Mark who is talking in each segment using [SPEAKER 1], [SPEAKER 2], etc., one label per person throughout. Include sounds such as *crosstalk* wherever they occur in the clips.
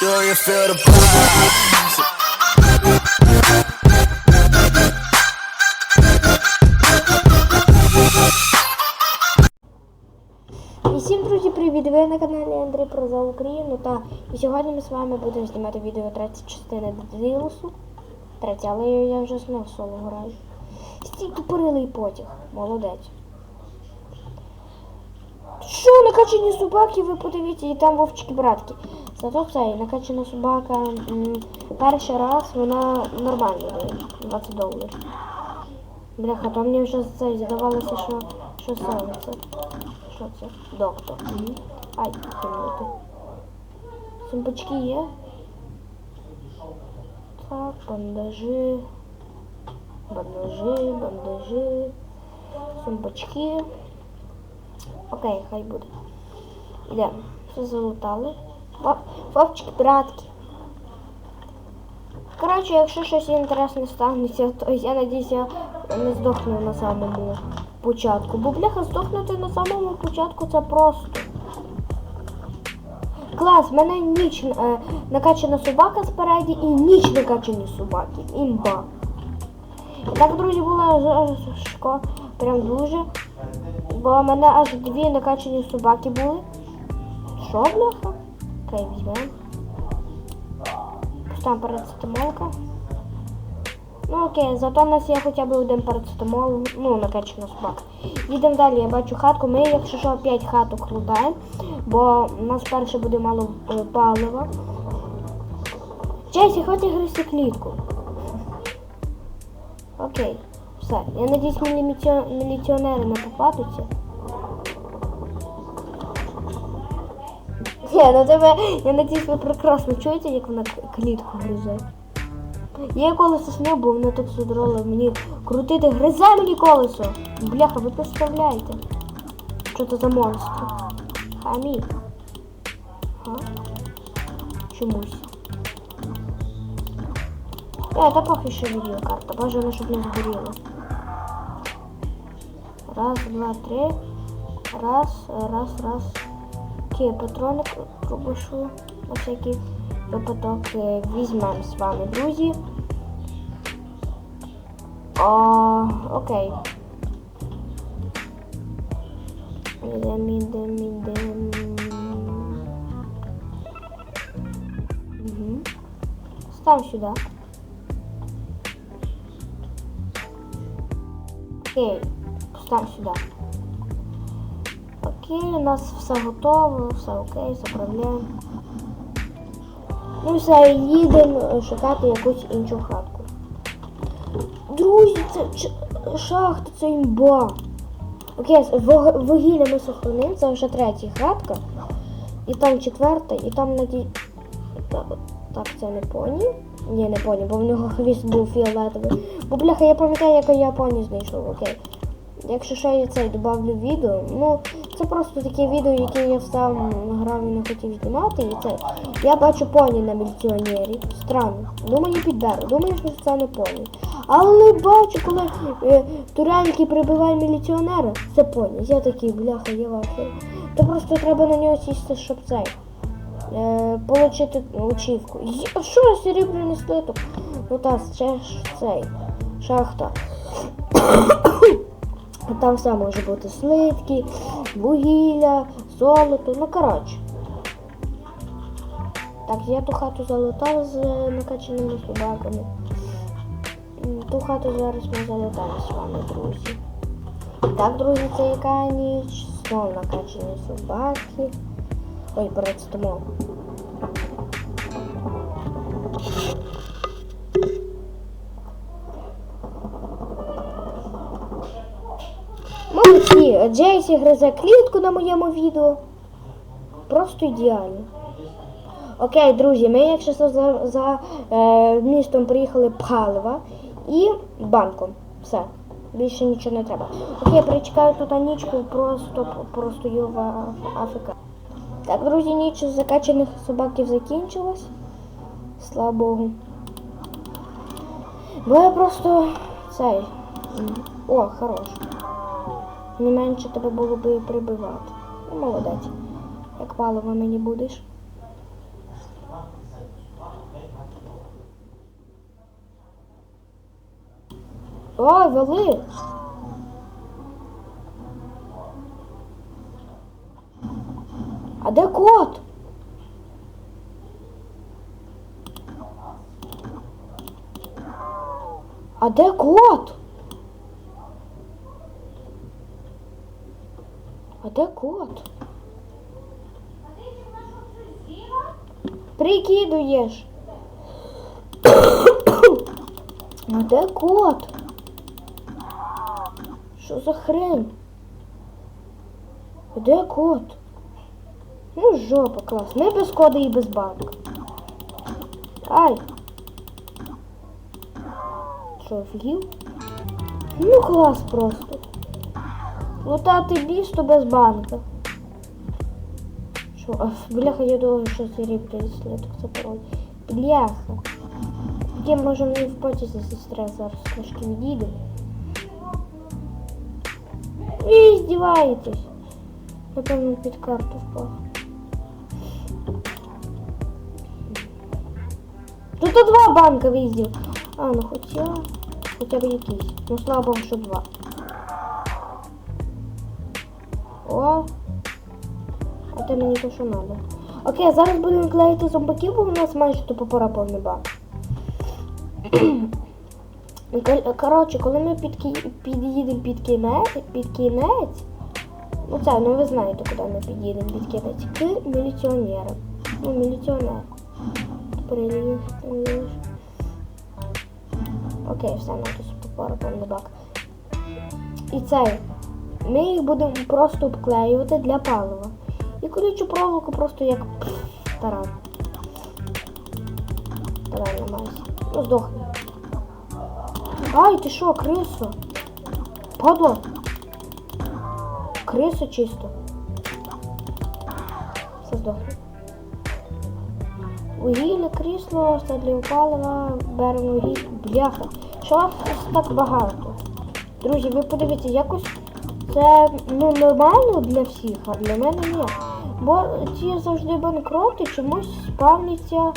[SPEAKER 1] Do you feel the?
[SPEAKER 2] І всім друзі, привіт! Ви на каналі Андрій про Україну. Та і сьогодні ми з вами будемо знімати відео третя частини Дилосу. Третя, але я вже знов соло граю. Стій тупорилий потяг. Молодець. Що, накачані собаки, ви подивіться, і там вовчики братки. Зато цей, накачана собака перший раз вона нормально дає. 20 доларів. Бляха, то мені вже це здавалося, що, що це це. Що це? Доктор. Ай, кинути. Сумпочки є? Так, бандажі. Бандажі, бандажі. Сумпочки. Окей, хай буде. Ідемо. Все залутали. Ва- Вовчики, братки. Коротше, якщо щось інтересне станеться, то я надіюсь, я не здохну на самому початку. Бо бляха здохнути на самому початку це просто. Клас, в мене ніч е, накачана собака спереді і ніч накачані собаки. Імба. І так, друзі, було важко, прям дуже. Бо в мене аж дві накачані собаки були. Що, бляха? Окей, візьмемо. Там парацетамолка. Ну окей, зато у нас є хоча б один парацетамол, ну, накачана собака. Їдемо далі, я бачу хатку. Ми, якщо що, 5 хаток лутаємо, бо у нас перше буде мало е, палива. Джесі, хоч гризти клітку. Окей, все. Я надіюсь, міліціонери не попадуться. Ні, ну тебе, я надіюсь, ви прекрасно чуєте, як вона клітку гризе. Я колесо сняв, бо воно так задрало мені крутити, гризе мені колесо. Бляха, ви представляєте? Що це за монстр? Хамі. Га? Чомусь. Е, та похуй ще відеокарта. Бажано, щоб не згоріло. Раз, два, три. Раз, раз, раз. Окей, патрони пробушу на всякий випадок е, візьмемо з вами, друзі. О, окей. Ідем, ідем, ідем. Угу. Став сюди. Окей, став сюди. Окей, у нас все готово, все окей, заправляємо. Ну все, їдемо шукати якусь іншу хатку. Друзі, це шахта, це імба. Окей, вугілля ми сохранимо, це вже третя хатка. І там четверта, і там наді... Так, це не поні. Ні, не поні, бо в нього хвіст був фіолетовий. Бо бляха, я пам'ятаю, як я поні знайшов, окей. Якщо ще я цей добавлю відео, ну це просто таке відео, яке я сам грав і не хотів знімати. І це я бачу поні на міліціонері. Странно. Думаю, підберу. Думаю, що це не поні. Але бачу, коли е, турельки прибивають міліціонера, це поні. Я такий, бляха, я вахер. То просто треба на нього сісти, щоб цей. Е, получити очівку. Що серебряний слиток? Ну та ще ж цей. Шахта. Там все може бути слитки, вугілля, золото, ну коротше. Так, я ту хату залутав з е, накачаними собаками. Ту хату зараз ми залутаємо з вами, друзі. Так, друзі, це яка ніч. Знову накачані собаки. Ой, парацетамол. Молодці, Джейсі гризе клітку на моєму відео. Просто ідеально. Окей, друзі, ми якщо за, за е, містом приїхали палива і банком. Все. Більше нічого не треба. Окей, причекаю тут нічку, просто просто йова Африка. Так, друзі, ніч закачаних собаків закінчилась. Слава Богу. Бо я просто цей. О, хорош. Не менше тебе було би і прибивати. Ну, молодець. Як паливо мені будеш. Ой, вели! А де кот? А де кот? Де кот? Прикидуєш. А де кот? Що за хрень? Де кот? Ну, жопа, клас. Не без кода і без банка. Ай. Що, офігів? Ну, клас просто. Лутати бісто без банка. Що, а бляха, я думаю, що це ріплять, це пароль. Бляха. Тоді може не в потязі зі стрес зараз трошки відійдемо. Ви здіваєтесь. Напевно, під карту впав. Тут і два банка виїздів. А, ну хоча. Хоча б якийсь. Ну слава Богу, що два. О. А це мені то, що треба. Окей, зараз будемо клеїти зомбаків, бо у нас майже тупо пора повний банк. *clears throat* Коротше, коли ми під'їдемо під кінець, під кінець, ну це, ну ви знаєте, куди ми під'їдемо під кінець, к міліціонерам. Ну, міліціонер. Приліз. Окей, все, ну тут пора повний бак. І цей. Ми їх будемо просто обклеювати для палива. І колючу проволоку просто як таран. Таран намайся. Ну здохни. Ай, ти що, крисо? Падло. Крисо чисто. Все здохне. Вугілля, крісло, для палива, беремо вугілля. Бляха. Що вас так багато? Друзі, ви подивіться, якось це ну, нормально для всіх, а для мене ні. Бо ці завжди банкроти чомусь спавняться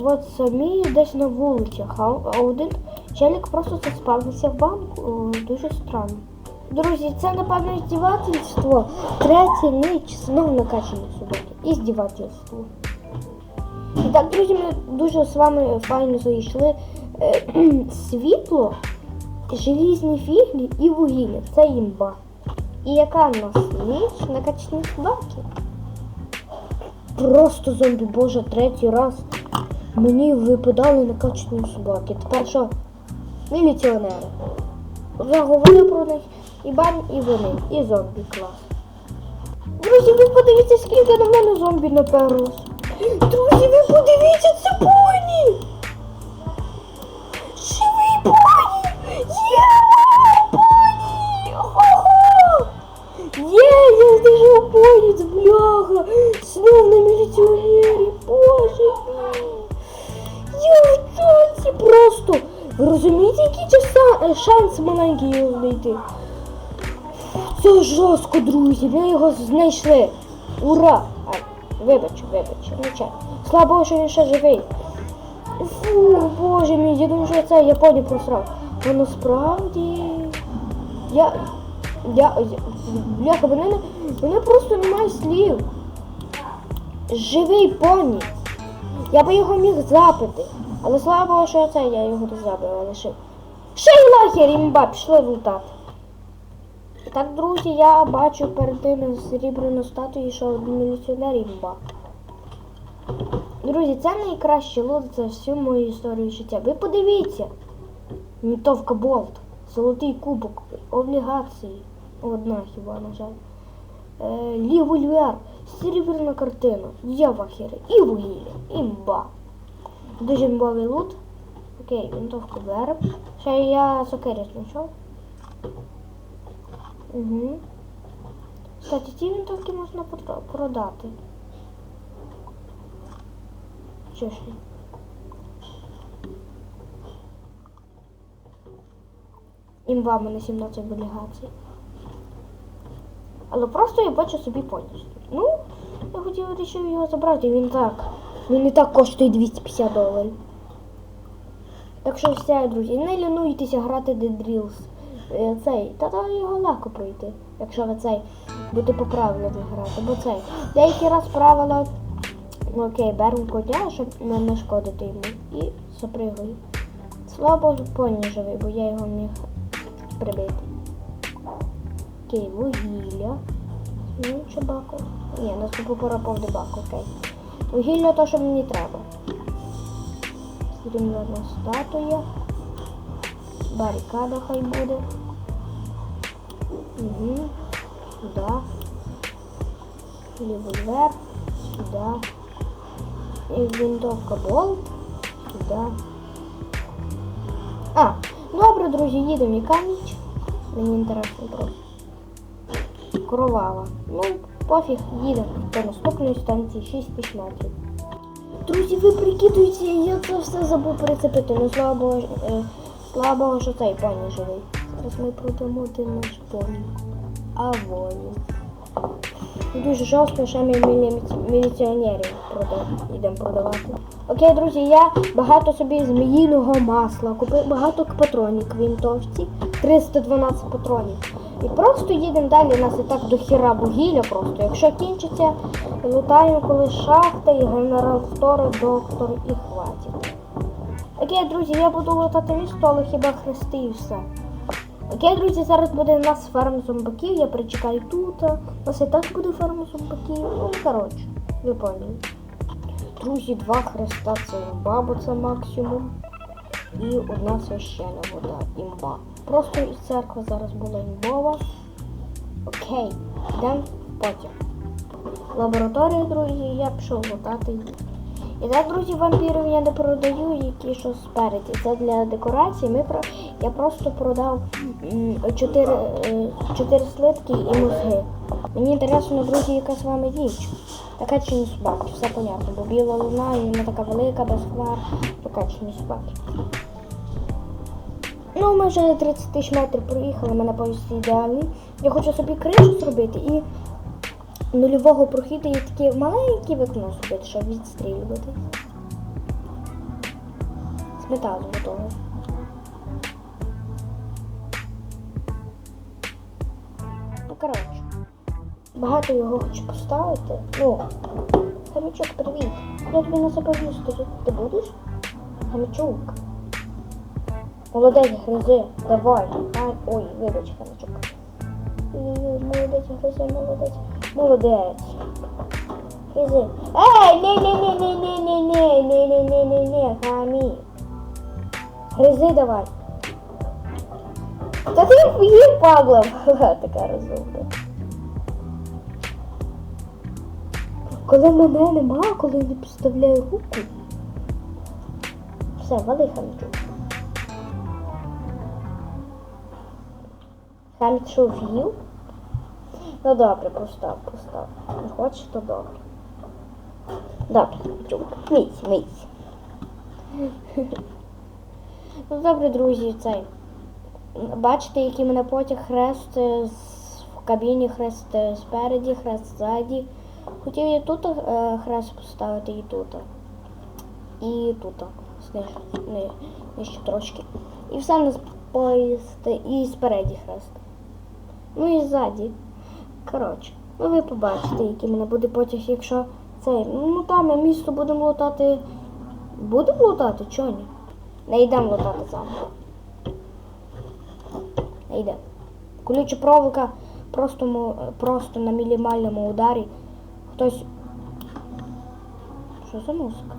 [SPEAKER 2] от самі десь на вулицях, а, один челік просто спавниться в банку. Дуже странно. Друзі, це напевно іздівательство. Третя ніч знов накачані собаки. Іздівательство. І так, друзі, ми дуже з вами файно зайшли. Е, *clears throat* Світло, желізні фіглі і вугілля. Це імба. І яка в нас ніч накачані собаки? Просто зомбі, боже, третій раз. Мені випадали накачані собаки. Тепер що? Міліціонери. Вже говорив про них і бан, і вони, і зомбі клас. Друзі, ви подивіться, скільки на мене зомбі наперлось. Друзі, ви подивіться, це поні! Живий поні! Є це бляха! Знов на міліціонері, боже мій! Я в шоці просто! Ви розумієте, який часа, е, шанс маленький його знайти? Це жорстко, друзі, ми його знайшли. Ура! Ай, вибач, вибач, нічого. Слава Богу, що він ще живий. Фу, боже мій, я думаю, що це я поні просрав. А насправді. Я. Я. я бляха, мене, не- мене просто немає слів. Живий поні. Я би його міг запити. Але слава Богу, що це я його не забив, а лишив. Ще й лахер, імба, пішли лутати. І так, друзі, я бачу перед ними срібрену статую, що міліціонер імба. Друзі, це найкраще лут за всю мою історію життя. Ви подивіться. Мітовка Болт, золотий кубок, облігації. Одна хіба, на жаль. Е, Лівульвер, серебряна картина, є вахери і вугілля, імба. Дуже імбовий лут. Окей, винтовку беремо. Ще я сокері знайшов. Угу. Кстати, ці винтовки можна продати. Що ж? Імба в мене 17 облігацій. Але просто я бачу собі повністю. Ну, я хотів вирішив його забрати, він так. Він і так коштує 250 доларів. Так що все, друзі, не лінуйтеся грати The Е, Цей, та то його легко пройти, якщо ви цей будете по правилам грати. Бо цей. Деякий раз правила. Ну окей, беремо коня, щоб не нашкодити йому. І запригую. Слабо поні живий, бо я його міг прибити. Окей, вугілля. Ну, чебаку. Ні, наступу пора повдебаку, окей. Вугілля то, що мені треба. Срібна статуя. Барикада хай буде. Угу. Сюда. Револьвер. Сюда. І винтовка болт. Сюда. А, добре, друзі, їдемо. Яка ніч? Мені інтересно просто. Кровава. Ну, пофіг, їдемо до наступної станції 6 тисяч метрів. Друзі, ви прикидуєте, я це все забув прицепити. Ну, слава Богу, е, слава Богу, що цей поні живий. Зараз ми продамо один наш поні. А воні. Дуже жорстко, що ми мілі- міліціонерів прода... йдемо продавати. Окей, друзі, я багато собі зміїного масла, купив багато патронів квінтовці, 312 патронів. І просто їдемо далі, у нас і так до хіра вугілля просто. Якщо кінчиться, лутаємо коли шахта і генератори, доктор і хватить. Окей, друзі, я буду лутати місто, але хіба хрести і все. Окей, друзі, зараз буде у нас ферма зомбаків, я причекаю тут. У нас і так буде ферма зомбаків. Ну, коротше, ви поняли. Друзі, два хреста це імба, це максимум. І одна священна вода, імба. Просто із церкви зараз була імбова. Окей, йдемо потім. Лабораторія, друзі, я пішов лутати її. І так, друзі, вампірів я не продаю, які що спереді. Це для декорації. Ми про... Я просто продав 4, 4 слитки і мозги. Мені інтересно, друзі, яка з вами ніч. Така чи не собаки, все понятно, бо біла луна і вона така велика, без хмар, така чи не собаки. Ми вже 30 тисяч метрів проїхали, мене повністю ідеальний. Я хочу собі кришу зробити і нульового прохіду є такі маленькі вікно зробити, щоб відстрілювати. З металу готове. Ну, коротше. Багато його хочу поставити. Ну, Хамічок, привіт. Я тобі на заповісту. Ти будеш? Хамічок. Молодець, гризи, давай. Ай, ой, вибач, Хамічок. Ой-ой-ой, Молодець, гризи, молодець. Молодець. Гризи. Ей, не не не не не не не не не не не не хамі. Гризи давай. Та ти їв, Павлов. Така розумна. Коли мене нема, коли не підставляю руку. Все, вали хамічок. Хамік що в'їв? Ну добре, постав, постав. Не хочеш, то добре. Добре. Міць, міць. Ну добре, друзі, цей. Бачите, який мене потяг хрест е, в кабіні, хрест е, спереді, хрест ззаді. Хотів я тут е, хрест поставити і тут. І тут. Знижу, трошки. І все на поїзд і спереді хрест. Ну і ззаді. Коротше, ну ви побачите, який мене буде потяг, якщо цей. Ну там ми місто будемо лутати. Будемо лутати, чого ні? Не йдемо лутати заново. Не йдемо. Колюча проволока просто, просто на мінімальному ударі. Хтось. Що за музика?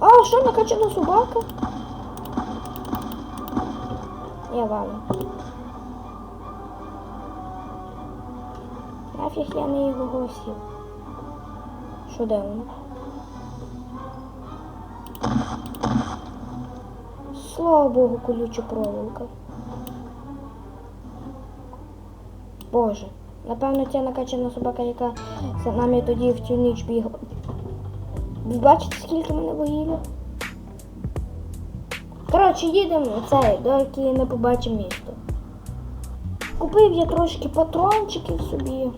[SPEAKER 2] А, що накачана собака? Я валю. Нафіг я не його гостів. Що де воно? Слава Богу, колюча проволока. Боже, напевно, ця накачана собака, яка за нами тоді в цю ніч бігла. Бачите, скільки мене вугілля? Коротше, їдемо цей, доки не побачимо місто. Купив я трошки патрончиків собі.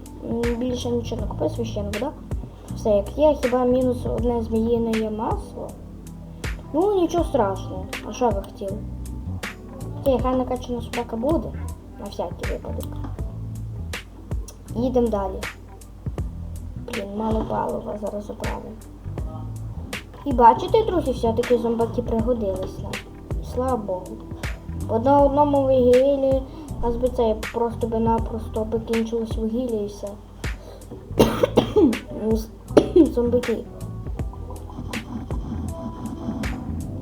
[SPEAKER 2] Більше нічого не купив, священку, да? Все як є, хіба мінус одне зміїне масло. Ну, нічого страшного. А що ви хотіли? Окей, хай накачана собака буде. На всякий випадок. Їдемо далі. Блін, мало палива зараз заправимо. І бачите, друзі, все-таки зомбаки пригодились нам. Слава Богу. Бо на одному вугіллі нас би це просто би напросто би кінчилось вугілля і все. *coughs* Зомбаки.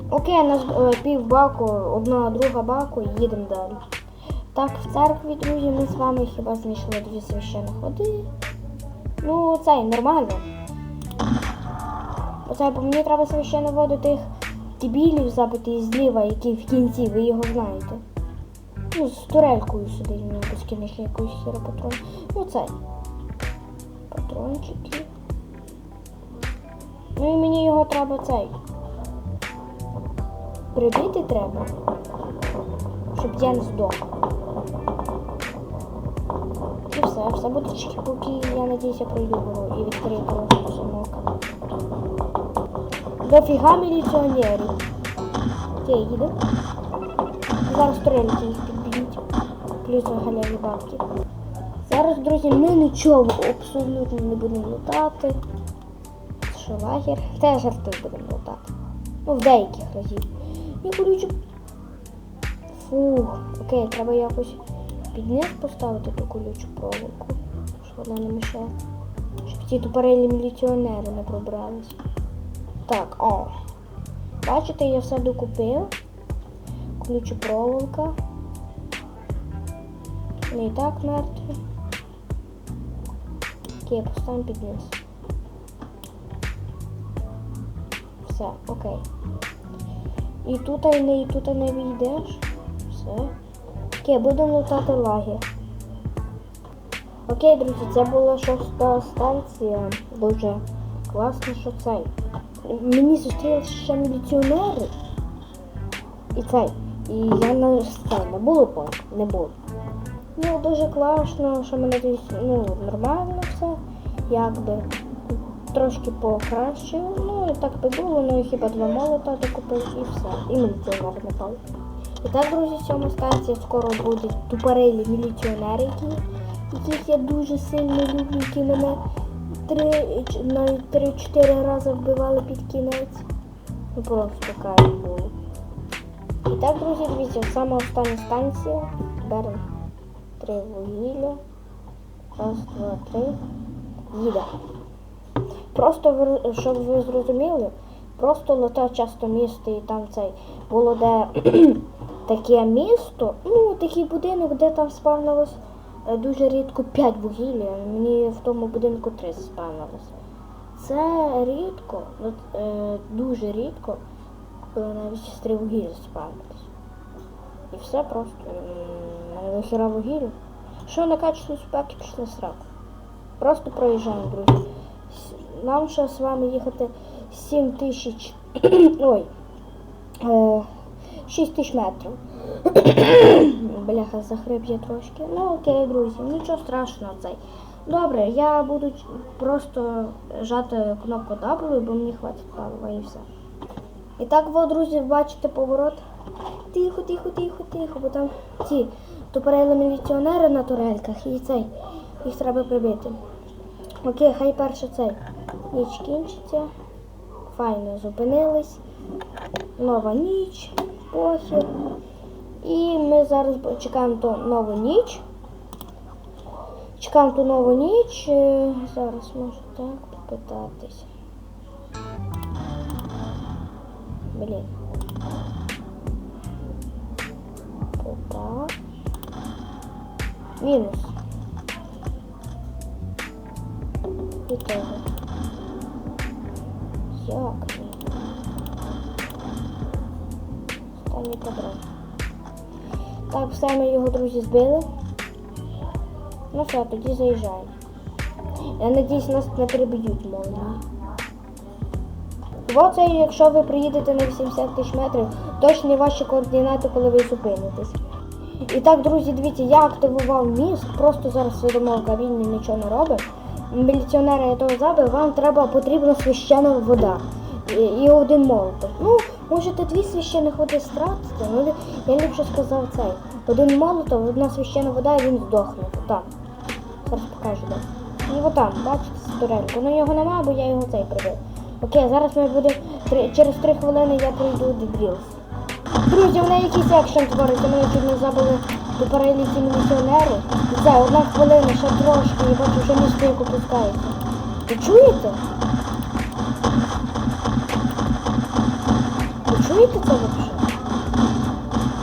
[SPEAKER 2] Окей, нас е, пів баку, одна друга баку і їдемо далі. Так, в церкві, друзі, ми з вами хіба знайшли дві священні ходи. Ну, це нормально. Оце, бо мені треба священну воду тих дебілів забити зліва, які в кінці, ви його знаєте. Ну, з турелькою сидить, мені безкінечно якусь хіра патрон. Ну цей. Патрончики. Ну і мені його треба цей. Прибити треба. Щоб я не здох. І все, все буде чеки, поки я надіюся пройду гору і відкрию просто. Дофіга міліціонерів. Окей, їду. Зараз турельки їх підб'ють. Плюс галяві бабки. Зараз, друзі, ми нічого абсолютно не будемо лутати. Що лагер? Та я жартую будемо лутати. Ну, в деяких разів. І колючу. Фух, окей, треба якось під низ поставити ту колючу проволоку, щоб вона не мішала. Щоб ці тупорелі міліціонери не пробрались. Так, о. Бачите, я все докупив. Колюча проволока. Не і так мертві. Окей, поставимо під низ. Все, окей. І тут і не, і тут не війдеш. Все. Окей, будемо лутати лагер. Окей, друзі, це була шоста станція. Дуже класно, що цей. Мені зустрілися міліціонери. І цей. І я на це не було по не було. Ну, дуже класно, що мене тут, ну, нормально все. Якби трошки покращило. Ну, і так би було, ну і хіба два молота докупив і все. І міліціонер не пав. І так, друзі, в цьому скоро будуть тупорилі міліціонери, які, яких я дуже сильно люблю, які мене три, ч- навіть три-чотири рази вбивали під кінець. Ну просто кайф було. І так, друзі, дивіться, саме остання станція. Беремо три вугілля. Раз, два, три. Їде. Просто щоб ви зрозуміли, просто лота часто місто і там цей було де *clears throat* таке місто, ну такий будинок, де там спавнилось дуже рідко 5 вугілля. Мені в тому будинку 3 спавнилось. Це рідко, е, дуже рідко, коли навіть з три вугілля спавнилось. І все просто. мене вугілля. Що накачані спеки пішли сраку. Просто проїжджаємо, друзі. Нам ще з вами їхати 7 тисяч. *clears throat* Ой. Е, 6 тисяч метрів. Бляха, захрип я трошки. Ну окей, друзі, нічого страшного цей. Добре, я буду просто жати кнопку W, бо мені хватить палива і все. І так, ви, друзі, бачите поворот. Тихо, тихо, тихо, тихо, бо там ці тупорели міліціонери на турельках і цей. Їх треба прибити. Окей, хай перше цей. Ніч кінчиться. Файно зупинились. Нова ніч. Похер. І ми зараз чекаємо ту нову ніч. Чекаємо ту нову ніч. Е, Зараз можу так попитатись. Блін. Опа. Мінус. І того. Як ні? Останній патрон. Так, все ми його, друзі, збили. Ну все, тоді заїжджаємо. Я надіюсь, нас не переб'ють молні. Оце, якщо ви приїдете на 80 тисяч метрів, точні ваші координати, коли ви зупинитесь. І так, друзі, дивіться, я активував міст, просто зараз сидимо в кабіні, нічого не робимо. міліціонера я того забив, вам треба потрібна священна вода. І, і один молоток. Ну, можете дві священних води стратити, ну я ліпше сказав цей. Один молоток, одна священна вода, і він здохне. Там. Зараз покажу, де. І отам, бачите, турельку. Ну його нема, бо я його цей прибив. Окей, зараз ми буде через три хвилини я пройду The Drills. Друзі, в неї якийсь екшен твориться, мене чуть не забили до переліті міліціонери. І це, одна хвилина, ще трошки, я бачу, вже містинку пускається. Ви чуєте? Ви чуєте це взагалі?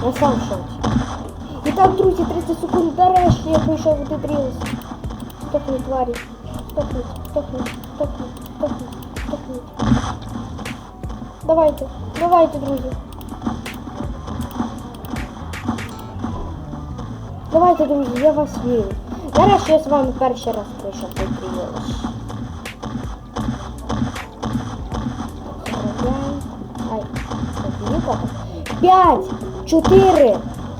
[SPEAKER 2] Я сам в шоці. І так, друзі, 30 секунд, нарешті я прийшов в The Drills. Стопнуть, тварі. Стопнуть, стопнуть, стопнуть, стопнуть, стопнуть. Давайте, давайте, друзі. Давайте, друзі, я вас вірю. Нарешті я з вами перший раз прийшов цей 5, 4,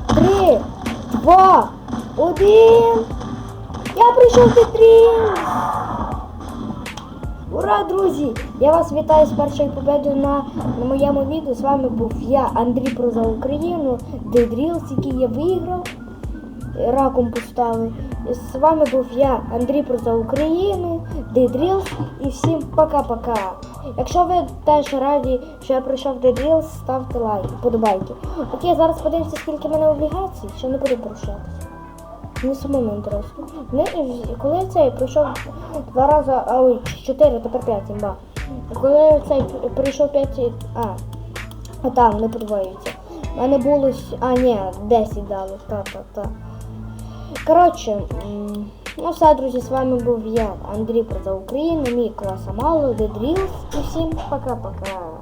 [SPEAKER 2] 3, 2, 1. Я прийшов стрім! Ура, друзі! Я вас вітаю з першою победою на, на моєму відео. З вами був я, Андрій Проза Україну, Дедрілс, який я виграв. Раком поставив. З вами був я, Андрій Проза України, Дедрілс. І всім пока-пока. Якщо ви теж раді, що я прийшов в Дедрілс, ставте лайк, подобайки. Окей, зараз подивимося, скільки в мене облігацій, що не буду порушатися. Мені самому інтересно. Не, коли я цей прийшов два рази, а ой, чотири, тепер п'ять, імба. Коли я цей прийшов п'ять, а, а там не подвоюється. У мене було, а ні, 10 дали, та, та, та. Коротше, ну все, друзі, з вами був я, Андрій Проза Україну, мій клас Амало, Дедрілс, і всім пока-пока.